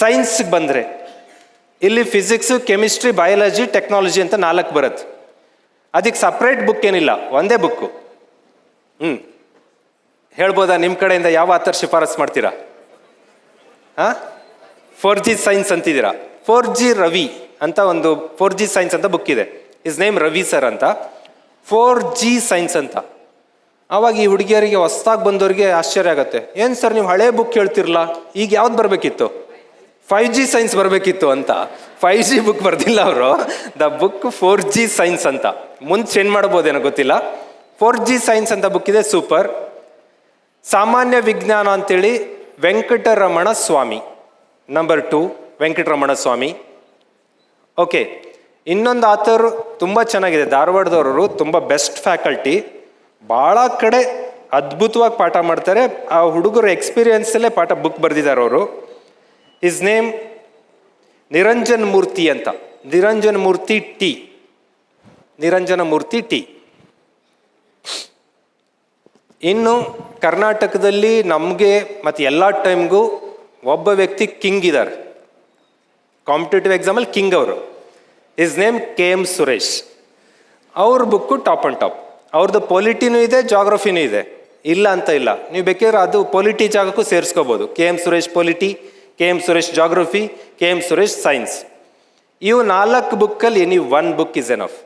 ಸೈನ್ಸ್ಗೆ ಬಂದರೆ, ಇಲ್ಲಿ physics chemistry biology technology ಅಂತ ನಾಲ್ಕು ಬರುತ್ತೆ. ಅದಕ್ಕೆ ಸಪ್ರೇಟ್ ಬುಕ್ ಏನಿಲ್ಲ, ಒಂದೇ ಬುಕ್ಕು ಹ್ಞೂ ಹೇಳ್ಬೋದಾ ನಿಮ್ಮ ಕಡೆಯಿಂದ ಯಾವ ಆಥರ್ ಶಿಫಾರಸ್ ಮಾಡ್ತೀರಾ? ಹಾಂ? ಫೋರ್ ಜಿ ಸೈನ್ಸ್ ಅಂತಿದ್ದೀರಾ? ಫೋರ್ ಜಿ ರವಿ ಅಂತ ಒಂದು ಫೋರ್ ಜಿ ಸೈನ್ಸ್ ಅಂತ ಬುಕ್ ಇದೆ. ಇಸ್ ನೇಮ್ ರವಿ ಸರ್ ಅಂತ. ಫೋರ್ ಜಿ ಸೈನ್ಸ್ ಅಂತ. ಆವಾಗ ಈ ಹುಡುಗಿಯರಿಗೆ ಹೊಸ್ದಾಗಿ ಬಂದವರಿಗೆ ಆಶ್ಚರ್ಯ ಆಗುತ್ತೆ. ಏನು ಸರ್ ನೀವು ಹಳೆ ಬುಕ್ ಹೇಳ್ತಿರಲ್ಲ ಈಗ ಯಾವ್ದು ಬರಬೇಕಿತ್ತು? ಫೈವ್ ಜಿ ಸೈನ್ಸ್ ಬರಬೇಕಿತ್ತು ಅಂತ. ಫೈವ್ ಜಿ ಬುಕ್ ಬರ್ದಿಲ್ಲ ಅವರು. The book four G science ಅಂತ. ಮುಂದೆ ಚೇಂಜ್ ಮಾಡ್ಬೋದೇನೋ ಗೊತ್ತಿಲ್ಲ. ಫೋರ್ ಜಿ ಸೈನ್ಸ್ ಅಂತ ಬುಕ್ ಇದೆ ಸೂಪರ್ ಸಾಮಾನ್ಯ ವಿಜ್ಞಾನ ಅಂತೇಳಿ Venkataramana Swamy. Number two Venkataramana Swamy. Okay ಇನ್ನೊಂದು ಆಥರ್ ತುಂಬ ಚೆನ್ನಾಗಿದೆ. ಧಾರವಾಡದವರು ತುಂಬ ಬೆಸ್ಟ್ ಫ್ಯಾಕಲ್ಟಿ ಭಾಳ ಕಡೆ ಅದ್ಭುತವಾಗಿ ಪಾಠ ಮಾಡ್ತಾರೆ. ಆ ಹುಡುಗರ ಎಕ್ಸ್ಪೀರಿಯನ್ಸಲ್ಲೇ ಪಾಠ ಬುಕ್ ಬರೆದಿದ್ದಾರೆ ಅವರು. ಇಸ್ ನೇಮ್ ನಿರಂಜನ್ ಮೂರ್ತಿ ಅಂತ. ನಿರಂಜನ ಮೂರ್ತಿ ಟಿ ನಿರಂಜನ ಮೂರ್ತಿ ಟಿ ಇನ್ನು ಕರ್ನಾಟಕದಲ್ಲಿ ನಮಗೆ ಮತ್ತು ಎಲ್ಲ ಟೈಮ್ಗೂ ಒಬ್ಬ ವ್ಯಕ್ತಿ ಕಿಂಗ್ ಇದ್ದಾರೆ ಕಾಂಪಿಟೇಟಿವ್ ಎಕ್ಸಾಮಲ್ಲಿ ಕಿಂಗ್ ಅವರು. Is name K M Suresh ಅವ್ರ ಬುಕ್ಕು ಟಾಪ್ ಆ್ಯಂಡ್ ಟಾಪ್ ಅವ್ರದ್ದು ಪೊಲಿಟಿನೂ ಇದೆ ಜಾಗ್ರಫಿನೂ ಇದೆ. ಇಲ್ಲ ಅಂತ ಇಲ್ಲ. ನೀವು ಬೇಕಿದ್ರೆ ಅದು ಪೊಲಿಟಿ ಜಾಗಕ್ಕೂ ಸೇರಿಸ್ಕೋಬೋದು. K M Suresh polity K M Suresh geography K M Suresh science ಇವು ನಾಲ್ಕು ಬುಕ್ಕಲ್ಲಿ any one book is enough